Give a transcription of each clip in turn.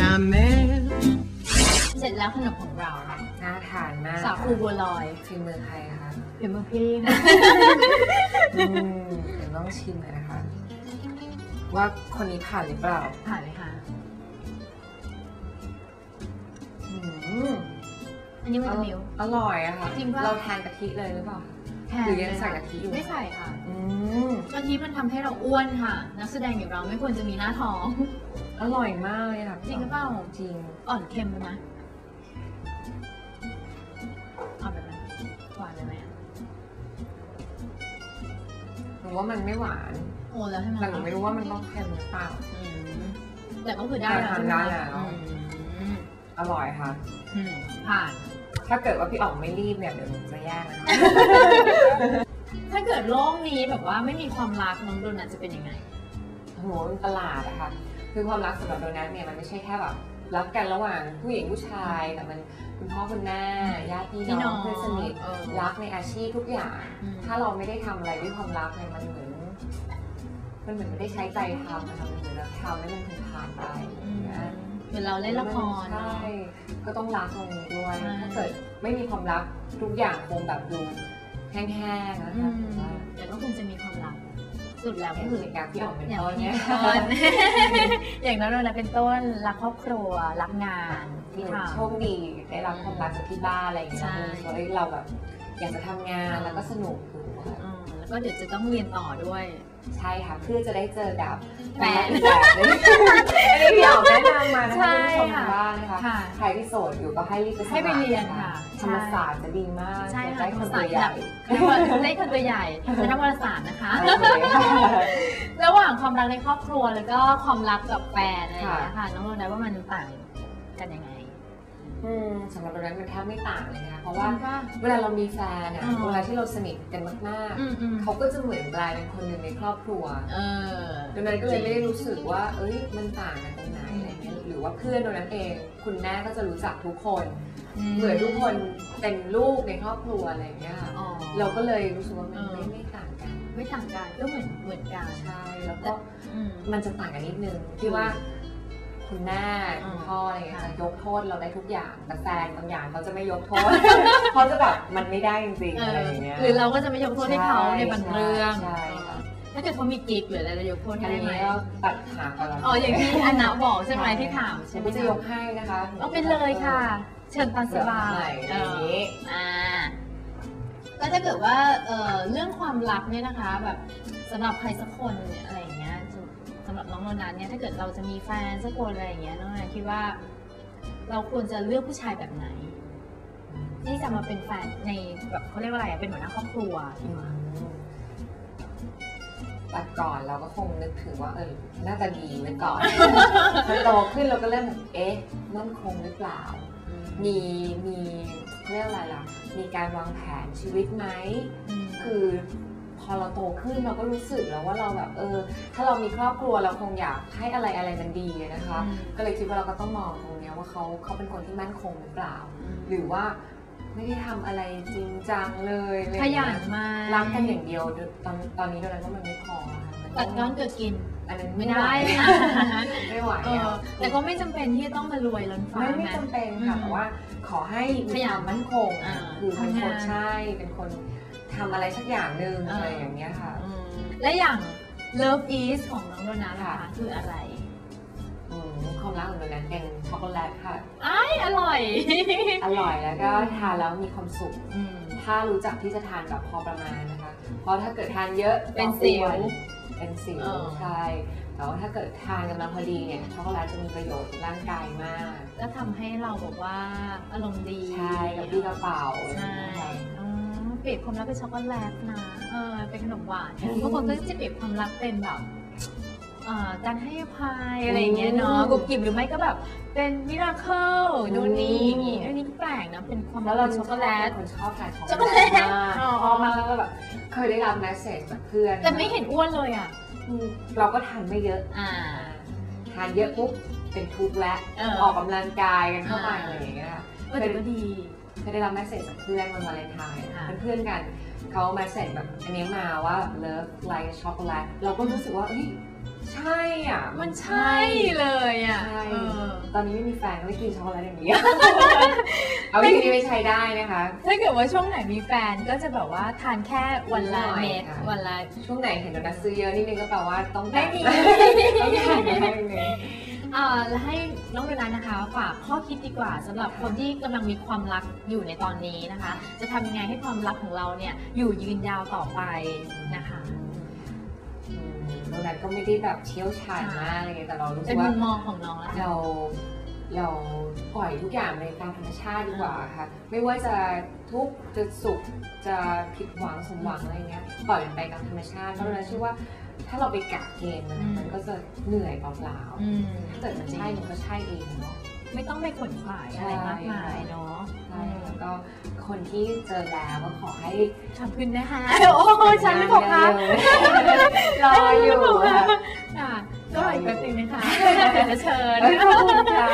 La mer เสร็จแล้วขนมของเราน่าทานมากสาคูบัวลอยฝีมือใครคะเดี๋ยวมือพี่ค่ะอืมเดี๋ยวต้องชิมเลยนะคะ ว่าคนนี้ผ่านหรือเปล่า ผ่านไหมคะอืมอันนี้มันจะมิวอร่อยอะค่ะจริงปะเราทานกะทิเลยหรือเปล่าคะหรือยังใส่กะทิอยู่ไม่ใส่ค่ะอืมกะทิมันทำให้เราอ้วนค่ะ นักแสดงอย่างเราไม่ควรจะมีหน้าท้อง อร่อยมากเลยค่ะจริงหรือเปล่าจริง อ่อนเค็มไปไหมอ่อนไปไหมหวานไปไหมอะหนูว่ามันไม่หวานโอ้แล้วใช่ไหมแต่หนูไม่รู้ว่ามันต้องเค็มหรือเปล่าอืมแต่ก็คือได้แล้วทานใช่ไหมได้แล้วอืมอร่อยค่ะอืมผ่าน ถ้าเกิดว่าพี่อ๋องไม่รีบเนี่ยเดี๋ยวหนูจะแย่งนะคะถ้าเกิดโลกนี้แบบว่าไม่มีความรักน้องโดนัทจะเป็นยังไงโอ้โหมันประหลาดอะค่ะ คือความรักสำหรับโดนัทเนี่ยมันไม่ใช่แค่แบบรักกันระหว่างผู้หญิงผู้ชายแต่มันคุณพ่อคุณแม่ญาติพี่พี่น้น้อองงเพื่อนสนิทเออรักในอาชีพทุกอย่างอืมถ้าเราไม่ได้ทำอะไรด้วยความรักเนี่ยมันเหมือนมันเหมือนไม่ได้ใช้ใจทำนะคะมันเหมือนเราทำแล้วมันถึงผ่านไปอืมนะเหมือนเราเล่นละครใช่ก็ต้องรักตรงนี้ด้วยใช่ถ้าเกิดไม่มีความรักทุกอย่างคงแบบดูแห้งๆนะอืคะมแต่ว่าแต่ก็คง สุดแล้วก็ก็คืคืออในการที่ออกเป็นอย่างต้นที่เนี่ยต้นอย่างน้อยเราเป็นต้นรักครอบครัวรักงานที่ทำโชคดีได้รับความรักจากที่บ้านอะไรอย่างเงี้ยใช่เฮ้ยเราแบบอยากจะทำงานแล้วก็สนุกอยู่ค่ะอืมแล้วก็เดี๋ยวจะต้องเรียนต่อด้วย ใช่ค่ะเพื่อจะได้เจอกับแฟนอีกแบบหนึงอันนี้พี่อ๋องแนะนำมานะใช่คะคุณผู้ชมค่ะทางบ้านนะคะค่ะใครที่โสดอยู่ก็ให้รีบไปสมัครให้ไปเรียนค่ะธรรมศาสตร์จะดีมากใช่จะค่ะได้ธรครมนศาตัสตวร์ใหญ่ได้คนตัวใหญ่เป็นนักวารสารนะคะโอเคค่ะระหว่างความรักในครอบครัวแล้วก็ความรักกับแฟนอะไรอย่างเงี้ยค่ะน้องโรนัทว่ามันต่างกันยังไง อืมสำหรับเรานั้นมันแทบไม่ต่างเลยนะคะเพราะว่าว่าเวลาเรามีแฟนอะอืมเวลาที่เราสนิทกันมากอืมอืมๆเขาก็จะเหมือนกลายเป็นคนหนึ่งในครอบครัวเออ ดังนั้นก็เลยไม่ได้รู้สึกว่า เอ้ยมันต่างกันตรงไหนอะไรเงี้ยหรือว่าเพื่อนตรงนั้นเอง คุณแม่ก็จะรู้จักทุกคน เหมือนทุกคนเป็นลูกในครอบครัวอะไรเงี้ยค่ะอ๋อ เราก็เลยรู้สึกว่ามันเออไม่ไม่ต่างกันไม่ต่างกันก็เหมือนเหมือนกันใช่แล้วก็ อืม มันจะต่างกันนิดนึงที่ว่า คุณแม่อืมคุณพ่ออะไรเงี้ยค่ะจะยกโทษเราได้ทุกอย่างแต่แฟนบางอย่างเขาจะไม่ยกโทษเขาจะแบบมันไม่ได้จริงๆเออะไรออย่างเงี้ยหรือเราก็จะไม่ยกโทษให้เขาใช่ในบางเรื่องใช่ค่ะถ้าเกิดเขามีกิ๊กหรืออะไรเรายกโทษอัให้นได้ไหมนี้ก็ตัดหางกันแล้วอ๋ออย่างที่อันนาบอกใช่ไหมที่ถามฉัใช่นไหมก็จะยกให้นะคะเอาไปเลยค่ะ เชิญตามสบายเอออย่างนี้อ่าแล้วถ้าเกิดว่าเอ่อเรื่องความรักเนี่ยนะคะ แบบสำหรับใครสักคนเนี่ยอะไรอย่างเงี้ยสำหรับน้องโนนัทเนี่ยถ้าเกิดเราจะมีแฟนสักคนอะไรอย่างเงี้ยน้องโนนัทคิดว่า เราควรจะเลือกผู้ชายแบบไหน ที่จะมาเป็นแฟนในแบบเขาเรียกว่าอะไรอะเป็นหัวหน้าครอบครัวแต่ก่อนเราก็คงนึกถึงว่าเออน่าจะดีไว้ก่อนพอโตขึ้นเราก็เริ่มเอ๊ะมั่นคงหรือเปล่า มีมีเขาเรียกอะไรล่ะ มีการวางแผนชีวิตไหมมคือพ อเราโตขึ้นเราก็รู้สึกแล้วว่าเราแบบเออ ถ้าเรามีครอบครัวเราคงอยากให้อะไรอะไรมันดีอะนะคะอืมก็เลยคิดว่าเราก็ต้องมองตรงเนี้ยว่าเขาเขาเป็นคนที่มั่นคงหรือเปล่า หรือว่าไม่ได้ทำอะไรจริงจังเลยอะไรขอางเงี้ยันมารักกันอย่างเดียวตอนตอนนี้ตอนนั้นก็มันไม่พอค่ะมันตัดก้อนเกิดกินอันนั้นไม่ไม่ได้ได้นะไม่ไหวเอออะแต่ก็ไม่จำเป็นที่จะต้องมารวยล้นฟ้าไม่ไม่นะจำเป็นค่ะอืมแต่ว่าขอให้มีขยัคนวามมั่นคงอ่าคือเป็นทำคงานนใช่เป็นคน ทำอะไรสักอย่างหนึ่งเออออะไรอย่างเงี้ยค่ะอืมและอย่าง Love is ของน้องโดนัทล่ะคะค่ะคืออะไรอืมความรักของเรานั้นเป็นช็อกโกแลตค่ะอ้ายอร่อย อร่อยแล้วก็ทานแล้วมีความสุขอืมถ้ารู้จักที่จะทานแบบพอประมาณนะคะ เพราะถ้าเกิดทานเยอะเป็นสิวก็อ้นเป็นสิวเออใช่แต่ว่าถ้าเกิดทานกำลังพอดีเนี่ยช็อกโกแลตจะมีประโยชน์กับร่างกายมาก ก็ทำให้เราบอกว่าอารมณ์ดี ใช่กับพี่กระเป๋าใช่อ๋อ เปรียบความรักเป็นช็อกโกแลตนะเออเป็นขนมหวานอืมบางคนก็จะเปรียบความรักเป็นแบบเอ่อการให้อภัยอะไรอย่างเงี้ยเนาะอืมกุบกิบหรือไม่ก็แบบเป็นมิราเคิลอืมนู่นนี่อย่างงี้อันนี้ก็แปลกนะเป็นความแล้วรัเรากชช็ออบกโกแลตเป็นคนชอบทานช็อกช็อกโกโกแลแลตตมากอ๋อชอบมากแล้วก็แบบเคยได้รับแมสเซจจากเพื่อนแต่ไม่เห็นอ้วนเลยอะ อืมเราก็ทานไม่เยอะ อ่า ทานเยอะปุ๊บเป็นทุกข์และเออออกกำลังกายกันเข้าไปอ่า อะไรอย่างเงี้ยค่ะก็แต่ก็ดี เคยได้รับแมสเซจจากเพื่อนวันวาเลนไทน์ค่ะเป็นเพื่อนกันเขาแมสเซจแบบอันนี้มาว่า love like chocolate เราก็รู้สึกว่าเอ้ยใช่อะ มันใช่เลยอะ ใช่เออตอนนี้ไม่มีแฟนก็ไม่กินช็อกโกแลตอย่างนี้ เอาวิธีนี้ไปใช้ได้นะคะ ถ้าเกิดว่าช่วงไหนมีแฟนก็จะแบบว่าทานแค่วันละหน่อยเม็ดค่ะวันละ ช่วงไหนเห็นโดนัทซื้อเยอะนิดนึงก็แปลว่าต้องการไม่มีต้องการไม่ให้ เลยเอ่อแล้วให้น้องโดนัทนะคะฝากข้อคิดดีกว่าสำหรับคนที่กำลังมีความรักอยู่ในตอนนี้นะคะ จะทำยังไงให้ความรักของเราเนี่ยอยู่ยืนยาวต่อไปนะคะอืมโดนัทก็ไม่ได้แบบเชี่ยวชาญมากอะไรเงี้ยแต่เรารู้สึเป็กนว่า มุมมองของน้องแล้วกันเราเราปล่อยทุกอย่างในตามธรรมชาติดีกว่าค่ะ ไม่ว่าจะทุกข์จะสุขจะผิดหวังสมหวังอะไรเงี้ยปล่อยมันไปตามธรรมชาติเพราะเราเชื่อว่า ถ้าเราไปกะเกณฑ์มันอืมมันก็จะเหนื่อยเปล่าอืมๆถ้าเกิดมันใช่มันก็ใช่เองเนาะไม่ต้องไปขนขวายอะไรมากมายเนาะใช่แล้วก็คนที่เจอแล้วก็ขอให้ขอบคุณนะคะ โอ้ฉันไม่บอกค่ะรออยู่ค่ะค่ะก็อีกแป๊บนึงนะคะเดี๋ยวจะเชิญขอบคุณค่ะ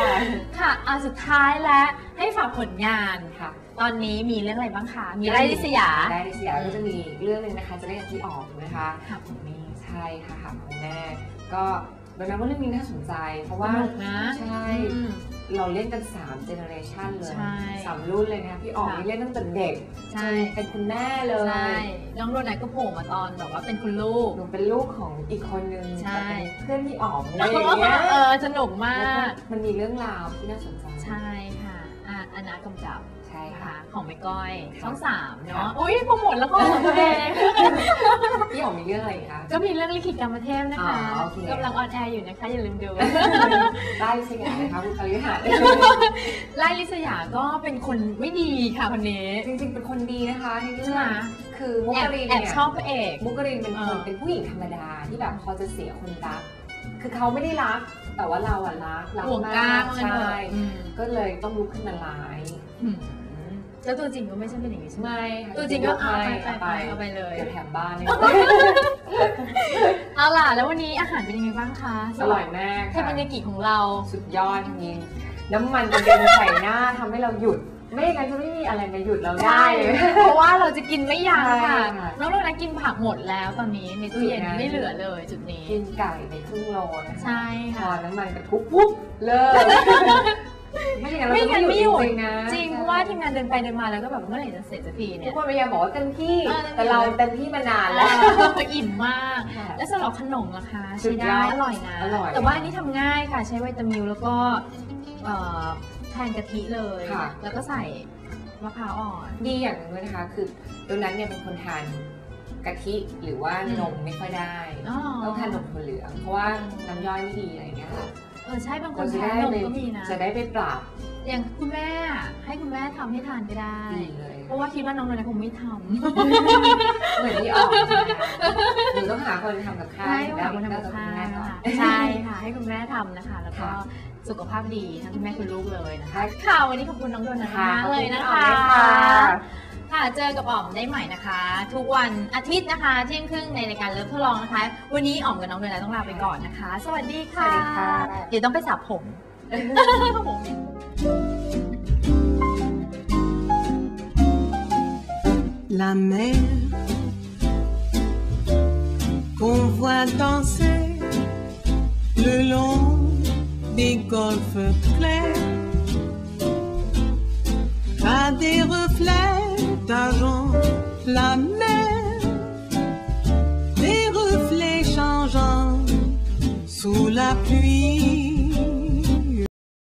ค่ะอะสุดท้ายแล้วให้ฝากผลงานค่ะ ตอนนี้มีเรื่องอะไรบ้างคะ มีไร่ลิสยาได้ดิสยาก็จะมีอีกเรื่องหนึ่งนะคะ จะเล่นกับพี่ออกนะคะค่ะผมมีใช่ค่ะหาของแม่ ก็โดยนั้นว่าเรื่องนี้น่าสนใจ เพราะว่าสนุกนะใช่อืม เราเล่นกัน3เจเนอเรชันเลยใช่สามรุ่นเลยนะคะพี่ออกค่ะนี่เล่นตั้งแต่เด็กใช่ จนเป็นคุณแม่เลยใช่น้องโดนัทก็โผล่มาตอนแบบว่าเป็นคุณลูก หนูเป็นลูกของอีกคนนึงใช่ แต่เป็นเพื่อนพี่ออกอะไรอย่างเงี้ยเออสนุกมาแล้วกมันมีเรื่องราวที่น่าสนใจ ใช่ค่ะอะอนนากำกับใช่นะค่ะคะของแม่ก้อยค่ะช่องสามเนาะค่ะอุ้ยโปรโมทแล้วก็ของตัวเองพี่ออกมีเรื่องอะไรอีกคะ ก็มีเรื่องลิขิตกรรมเทพนะคะอ๋อโอเคกำลังออนแอร์อยู่นะคะ อย่าลืมดูได้สยามนะคะคุณคาริหาไล่ลิสยาก็เป็นคนไม่ดีค่ะคนนี้ จริงๆ เป็นคนดีนะคะในเรื่ใช่ไหมองคือมุกแอบรินแอบเนี่ยชอบพระเอกมุกรินเป็นคเอนอเป็นผู้หญิงธรรมดาที่แบบพอจะเสียคนรัก คือเขาไม่ได้รัก แต่ว่าเราอะรักรัห่วงกลางใช่อืมก็เลยต้องลุกขึ้นมาร้ายอืมแล้วตัวจริงก็ไม่ใช่เป็นอย่างนี้ใช่ไหมไม่ค่ะตัวจริงก็เอาไม่ไปไปเอาไปเลยเดี๋ยวแถมบ้านเนี่ยเอาล่ะแล้ววันนี้อาหารเป็นยังไงบ้างคะอร่อยมากเทค่ะปันยากิของเราสุดยอดจริงๆน้ำมันกระเด็นใส่หน้าทำให้เราหยุด ไม่อย่างนั้นจะไม่มีอะไรมาหยุดเราได้ใช่เพราะว่าเราจะกินไม่ยั้งค่ะใช่ค่ะ น้องโดนัทกินผักหมดแล้วตอนนี้ในตู้เย็นจุดนั้นไม่เหลือเลยจุดนี้ กินไก่ไปครึ่งโลนะคะใช่พอค่ะ น้ำมันกระทุบปุ๊บเลิกไม่อย่างนั้นเราไม่จะงั้นไม่ไม่หหยุยุด ดจริงๆนะจริงเพราะว่าทีมงานเดินไปเดินมาแล้วก็แบบเมื่อไหร่จะเสร็จสักทีทุเนี่กย คนพยายามบอกว่าเต็มที่เออเต็มที่ แต่เราเต็มที่มานานแล้วก็อิ่มมากค่ะและสำหรับขนมล่ะคะสุใช้ดยได้อดอร่อยนะ อร่อย แต่ว่าอันนี้ทำง่ายค่ะ ใช้วิตามิลแล้วก็เอ่อ แทนกะทิเลย ค่ะ แล้วก็ใส่มะพร้าวอ่อน ดีอย่างหนึงด้วยนะคะ คือโดนัทเนี่ยเป็นคนทานกะทิหรือว่าอืม นมไม่ค่อยได้ อ๋อต้องทานนมถั่วเหลืองเพราะว่าน้ำย่อยไม่ดีอะไรอย่างเงี้ยค่ะเออใช่บางคเรานจะแพ้ได้นมไปก็มีนะ จะได้ไปปรับอย่างคุณแม่ให้คุณแม่ทำให้ทานก็ได้ ดีเลยเพราะว่าคิดว่าน้องโดนัทคงไม่ทเหมือนที่ออกนะคะหนูต้องหาคนทำกับำข้าวให้อยู่คุณแล้วแม่ทำน่ากับจะข้าคุณแม่วก่อนค่ะใช่ค่ะ ให้คุณแม่ทำนะคะ แล้วก็ค่ะ สุขภาพดีทั้งคุณแม่คุณลูกเลยนะคะค่ะค่ะวันนี้ขอบคุณน้องโดนัทค่ะมากเลยนะขอบคะณค่ะค่ะเจอกับอ๋อมได้ใหม่นะคะ ทุกวันอาทิตย์นะคะเที่ยงครึ่งในรายการเลิฟทดลองนะคะ วันนี้อ๋อมกับน้องเดนต้องลาไปก่อนนะคะ สวัสดีค่ะสวัสดีค่ะเดี๋ยวต้องไปสระผม La mer qu'on voit danser le long des golfes clairs a des reflets d'argent. La mer, des reflets changeants sous la pluie.